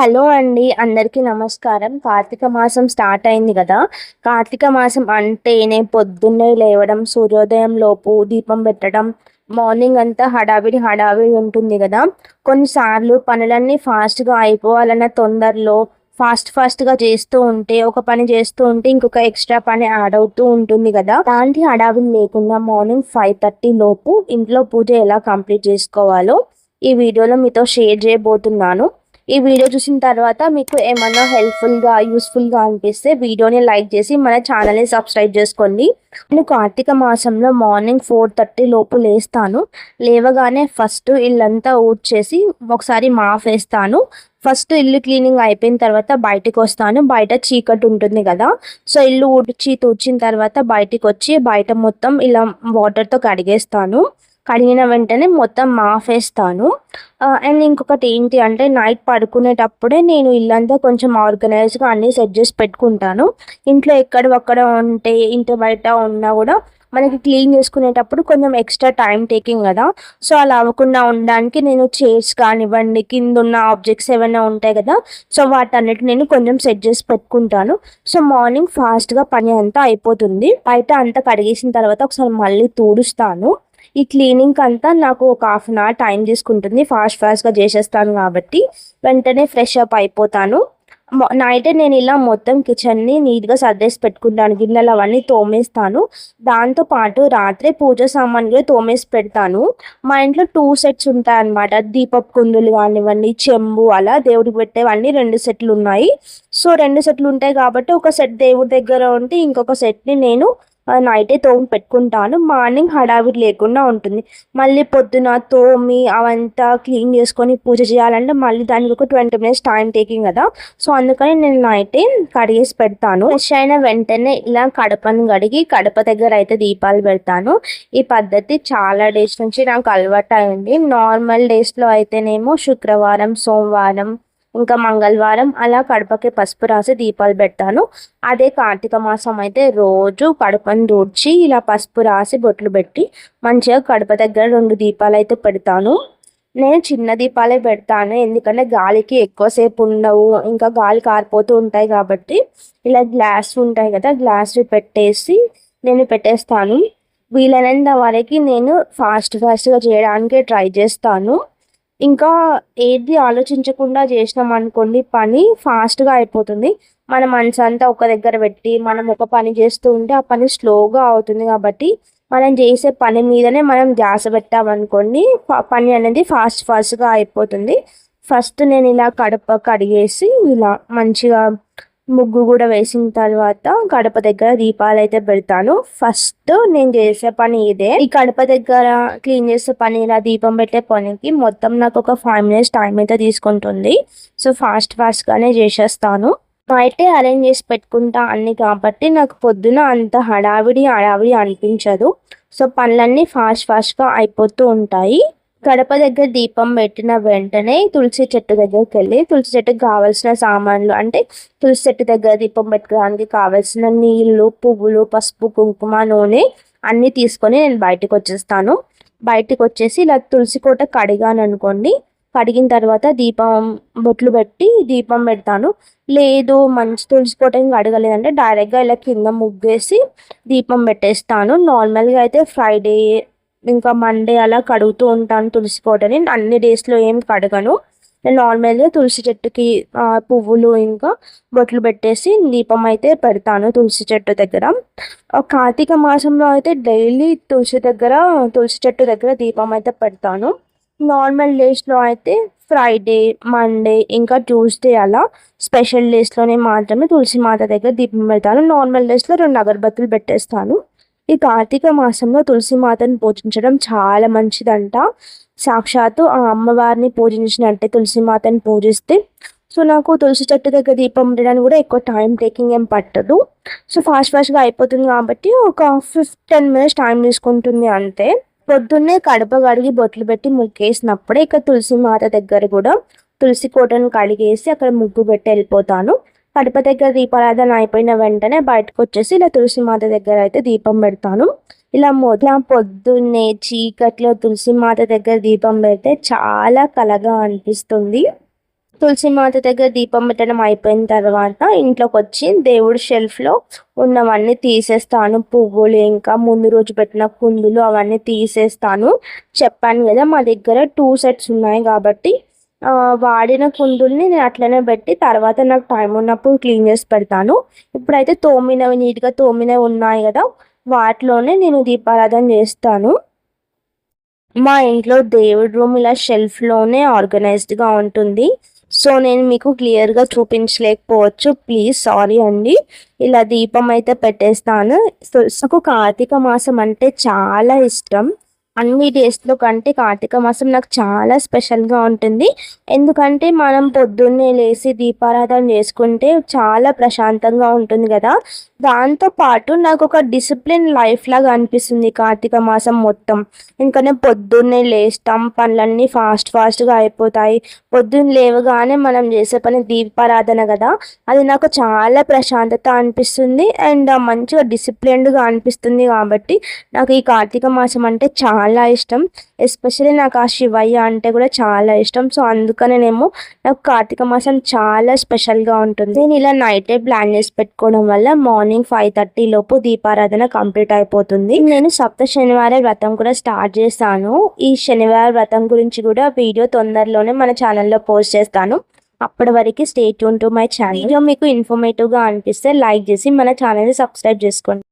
Hello అండి అందరికీ నమస్కారం. కార్తీక మాసం స్టార్ట్ అయింది కదా. కార్తీక మాసం అంటేనే పొద్దున్నే లేవడం సూర్యోదయం లోపు దీపం పెట్టడం మార్నింగ్ అంతా హడావిడి హడావిడి ఉంటుంది కదా. కొన్నిసార్లు పనులన్నీ ఫాస్ట్గా అయిపోవాలన్న తొందరలో ఫాస్ట్ ఫాస్ట్గా చేస్తూ ఉంటే ఒక పని చేస్తూ ఉంటే ఇంకొక ఎక్స్ట్రా పని యాడ్ అవుతూ ఉంటుంది కదా. అలాంటి హడావిడి లేకుండా మార్నింగ్ ఫైవ్ థర్టీ లోపు ఇంట్లో పూజ ఎలా కంప్లీట్ చేసుకోవాలో ఈ వీడియోలో మీతో షేర్ చేయబోతున్నాను. ఈ వీడియో చూసిన తర్వాత మీకు ఏమన్నా హెల్ప్ఫుల్గా యూస్ఫుల్గా అనిపిస్తే వీడియోని లైక్ చేసి మన ఛానల్ని సబ్స్క్రైబ్ చేసుకోండి. నేను కార్తీక మాసంలో మార్నింగ్ ఫోర్ థర్టీ లోపు లేస్తాను. లేవగానే ఫస్ట్ ఇల్లంతా ఊడ్చేసి ఒకసారి మాఫ్ వేస్తాను. ఫస్ట్ ఇల్లు క్లీనింగ్ అయిపోయిన తర్వాత బయటకు వస్తాను. బయట చీకటి ఉంటుంది కదా. సో ఇల్లు ఊడ్చి తూడ్చిన తర్వాత బయటకు వచ్చి బయట మొత్తం ఇలా వాటర్తో కడిగేస్తాను. కడిగిన వెంటనే మొత్తం మాఫేస్తాను అండ్ ఇంకొకటి ఏంటి అంటే నైట్ పడుకునేటప్పుడే నేను ఇల్లంతా కొంచెం ఆర్గనైజ్గా అన్నీ సెట్ చేసి పెట్టుకుంటాను. ఇంట్లో ఎక్కడ ఒక్కడ ఉంటే ఇంటి బయట ఉన్నా కూడా మనకి క్లీన్ చేసుకునేటప్పుడు కొంచెం ఎక్స్ట్రా టైం టేకింగ్ కదా. సో అలా అవ్వకుండా ఉండడానికి నేను చైర్స్ కానివ్వండి కింద ఉన్న ఆబ్జెక్ట్స్ ఏమైనా ఉంటాయి కదా సో వాటన్నిటి నేను కొంచెం సెట్ చేసి పెట్టుకుంటాను. సో మార్నింగ్ ఫాస్ట్గా పని అంతా అయిపోతుంది. బయట అంతా కడిగేసిన తర్వాత ఒకసారి మళ్ళీ తూడుస్తాను. ఈ క్లీనింగ్ అంతా నాకు ఒక హాఫ్ అన్ అవర్ టైం తీసుకుంటుంది. ఫాస్ట్ ఫాస్ట్గా చేసేస్తాను కాబట్టి వెంటనే ఫ్రెష్ అప్ అయిపోతాను. నైట్ నేను ఇలా మొత్తం కిచెన్ని నీట్గా సర్దేసి పెట్టుకుంటాను. గిన్నెలు అవన్నీ తోమేస్తాను. దాంతో పాటు రాత్రి పూజ సామాన్లు తోమేసి పెడతాను. మా ఇంట్లో టూ సెట్స్ ఉంటాయి అన్నమాట దీపపు కుందులు కానివ్వండి చెంబు అలా దేవుడికి పెట్టేవన్నీ రెండు సెట్లు ఉన్నాయి. సో రెండు సెట్లు ఉంటాయి కాబట్టి ఒక సెట్ దేవుడి దగ్గర ఉంటే ఇంకొక సెట్ని నేను నైటే తోమి పెట్టుకుంటాను. మార్నింగ్ హడావిడి లేకుండా ఉంటుంది. మళ్ళీ పొద్దున తోమి అవంతా క్లీన్ చేసుకొని పూజ చేయాలంటే మళ్ళీ దానికి ఒక ట్వంటీ మినిట్స్ టైం టేకింగ్ కదా. సో అందుకని నేను నైటే కడిగేసి పెడతాను. ఫ్రెష్ అయిన వెంటనే ఇలా కడపను కడిగి కడప దగ్గర అయితే దీపాలు పెడతాను. ఈ పద్ధతి చాలా డేస్ నుంచి నాకు అలవాటు అయింది నార్మల్ డేస్లో అయితేనేమో శుక్రవారం సోమవారం ఇంకా మంగళవారం అలా కడపకి పసుపు రాసి దీపాలు పెడతాను. అదే కార్తీక మాసం అయితే రోజు కడపను దూడ్చి ఇలా పసుపు రాసి బొట్లు పెట్టి మంచిగా కడప దగ్గర రెండు దీపాలు అయితే పెడతాను. నేను చిన్న దీపాలే పెడతాను. ఎందుకంటే గాలికి ఎక్కువసేపు ఉండవు. ఇంకా గాలి కారిపోతూ ఉంటాయి కాబట్టి ఇలా గ్లాస్ ఉంటాయి కదా గ్లాస్ పెట్టేసి నేను పెట్టేస్తాను. వీలైనంత వరకు నేను ఫాస్ట్ ఫాస్ట్గా చేయడానికి ట్రై చేస్తాను. ఇంకా ఏది ఆలోచించకుండా చేసినాం అనుకోండి పని ఫాస్ట్గా అయిపోతుంది. మన మనసు అంతా ఒక దగ్గర పెట్టి మనం ఒక పని చేస్తూ ఉంటే ఆ పని స్లోగా అవుతుంది కాబట్టి మనం చేసే పని మీదనే మనం ధ్యాస పెట్టామనుకోండి పని అనేది ఫాస్ట్ ఫాస్ట్గా అయిపోతుంది. ఫస్ట్ నేను ఇలా కడప కడిగేసి ఇలా మంచిగా ముగ్గు కూడా వేసిన తర్వాత గడప దగ్గర దీపాలు అయితే పెడతాను. ఫస్ట్ నేను చేసే పని ఇదే. ఈ గడప దగ్గర క్లీన్ చేసే పని ఇలా దీపం పెట్టే పనికి మొత్తం నాకు ఒక ఫైవ్ మినిట్స్ టైం అయితే తీసుకుంటుంది. సో ఫాస్ట్ ఫాస్ట్గానే చేసేస్తాను. అయితే అరేంజ్ చేసి పెట్టుకుంటా అన్ని కాబట్టి నాకు పొద్దున అంత హడావిడి హడావిడి అనిపించదు. సో పనులన్నీ ఫాస్ట్ ఫాస్ట్గా అయిపోతూ ఉంటాయి. గడప దగ్గర దీపం పెట్టిన వెంటనే తులసి చెట్టు దగ్గరికి వెళ్ళి తులసి చెట్టుకి కావాల్సిన సామాన్లు అంటే తులసి చెట్టు దగ్గర దీపం పెట్టుకోవడానికి కావాల్సిన నీళ్ళు పువ్వులు పసుపు కుంకుమ నూనె అన్నీ తీసుకొని నేను బయటకు వచ్చేస్తాను. బయటకు వచ్చేసి ఇలా తులసి కోట కడిగాను అనుకోండి కడిగిన తర్వాత దీపం బొట్లు పెట్టి దీపం పెడతాను. లేదు మంచి తులసి కోట ఇంకా అడగలేదంటే డైరెక్ట్గా ఇలా కింద ముగ్గేసి దీపం పెట్టేస్తాను. నార్మల్గా అయితే ఫ్రైడే ఇంకా మండే అలా కడుగుతూ ఉంటాను తులసి కోటని. అన్ని డేస్లో ఏం కడగను. నేను నార్మల్గా తులసి చెట్టుకి పువ్వులు ఇంకా బొట్లు పెట్టేసి దీపం అయితే పెడతాను తులసి చెట్టు దగ్గర. కార్తీక మాసంలో అయితే డైలీ తులసి దగ్గర తులసి చెట్టు దగ్గర దీపం అయితే పెడతాను. నార్మల్ డేస్లో అయితే ఫ్రైడే మండే ఇంకా ట్యూస్డే అలా స్పెషల్ డేస్లోనే మాత్రమే తులసి మాత దగ్గర దీపం పెడతాను. నార్మల్ డేస్లో రెండు అగరబత్తులు పెట్టేస్తాను. ఈ కార్తీక మాసంలో తులసి మాతను పూజించడం చాలా మంచిదంట. సాక్షాత్తు ఆ అమ్మవారిని పూజించినట్టే తులసి మాతను పూజిస్తే. సో నాకు తులసి చెట్టు దగ్గర దీపం ఉండడానికి కూడా ఎక్కువ టైం టేకింగ్ ఏం పట్టదు. సో ఫాస్ట్ ఫాస్ట్గా అయిపోతుంది కాబట్టి ఒక ఫిఫ్త్ టెన్ మినిట్స్ టైం తీసుకుంటుంది అంతే. పొద్దున్నే కడప కడిగి బొట్లు పెట్టి ముగ్గేసినప్పుడే ఇక తులసి మాత దగ్గర కూడా తులసి కోటను కడిగేసి అక్కడ ముగ్గు పెట్టి వెళ్ళిపోతాను. కడప దగ్గర దీపారాధన అయిపోయిన వెంటనే బయటకు వచ్చేసి ఇలా తులసి మాత దగ్గర అయితే దీపం పెడతాను. ఇలా మొదల పొద్దున్నే చీకట్లో తులసి మాత దగ్గర దీపం పెడితే చాలా కలగా అనిపిస్తుంది. తులసి మాత దగ్గర దీపం పెట్టడం అయిపోయిన తర్వాత ఇంట్లోకి వచ్చి దేవుడి షెల్ఫ్లో ఉన్నవన్నీ తీసేస్తాను. పువ్వులు ఇంకా ముందు రోజు పెట్టిన కుందులు అవన్నీ తీసేస్తాను. చెప్పాను కదా మా దగ్గర టూ సెట్స్ ఉన్నాయి కాబట్టి వాడిన కుందుల్ని నేను అట్లనే పెట్టి తర్వాత నాకు టైం ఉన్నప్పుడు క్లీన్ చేసి పెడతాను. ఇప్పుడైతే తోమినవి నీట్గా తోమినవి ఉన్నాయి కదా వాటిలోనే నేను దీపారాధన చేస్తాను. మా ఇంట్లో దేవుడి రూమ్ ఇలా షెల్ఫ్లోనే ఆర్గనైజ్డ్గా ఉంటుంది. సో నేను మీకు క్లియర్గా చూపించలేకపోవచ్చు. ప్లీజ్ సారీ అండి. ఇలా దీపం అయితే పెట్టేస్తాను. నాకు కార్తీక మాసం అంటే చాలా ఇష్టం. అన్ని డేస్లో కంటే కార్తీక మాసం నాకు చాలా స్పెషల్గా ఉంటుంది. ఎందుకంటే మనం పొద్దున్నే లేచి దీపారాధన చేసుకుంటే చాలా ప్రశాంతంగా ఉంటుంది కదా. దాంతో పాటు నాకు ఒక డిసిప్లిన్ లైఫ్ లాగా అనిపిస్తుంది కార్తీక మాసం మొత్తం. ఎందుకంటే పొద్దున్నే లేస్తాం పనులన్నీ ఫాస్ట్ ఫాస్ట్గా అయిపోతాయి. పొద్దున్న లేవగానే మనం చేసే పని దీపారాధన కదా. అది నాకు చాలా ప్రశాంతత అనిపిస్తుంది అండ్ మంచిగా డిసిప్లిన్డ్గా అనిపిస్తుంది కాబట్టి నాకు ఈ కార్తీక మాసం అంటే చాలా ఇష్టం. ఎస్పెషల్లీ నాకు ఆ శివయ్య అంటే కూడా చాలా ఇష్టం. సో అందుకనేనేమో నాకు కార్తీక మాసం చాలా స్పెషల్గా ఉంటుంది. నేను ఇలా నైటే ప్లాన్ చేసి పెట్టుకోవడం వల్ల మార్నింగ్ ఫైవ్ థర్టీ లోపు దీపారాధన కంప్లీట్ అయిపోతుంది. నేను సప్త శనివారం వ్రతం కూడా స్టార్ట్ చేస్తాను. ఈ శనివారం వ్రతం గురించి కూడా వీడియో తొందరలోనే మన ఛానల్లో పోస్ట్ చేస్తాను. అప్పటి వరకు స్టేట్ టు మై ఛానల్ మీకు ఇన్ఫర్మేటివ్గా అనిపిస్తే లైక్ చేసి మన ఛానల్ని సబ్స్క్రైబ్ చేసుకోండి.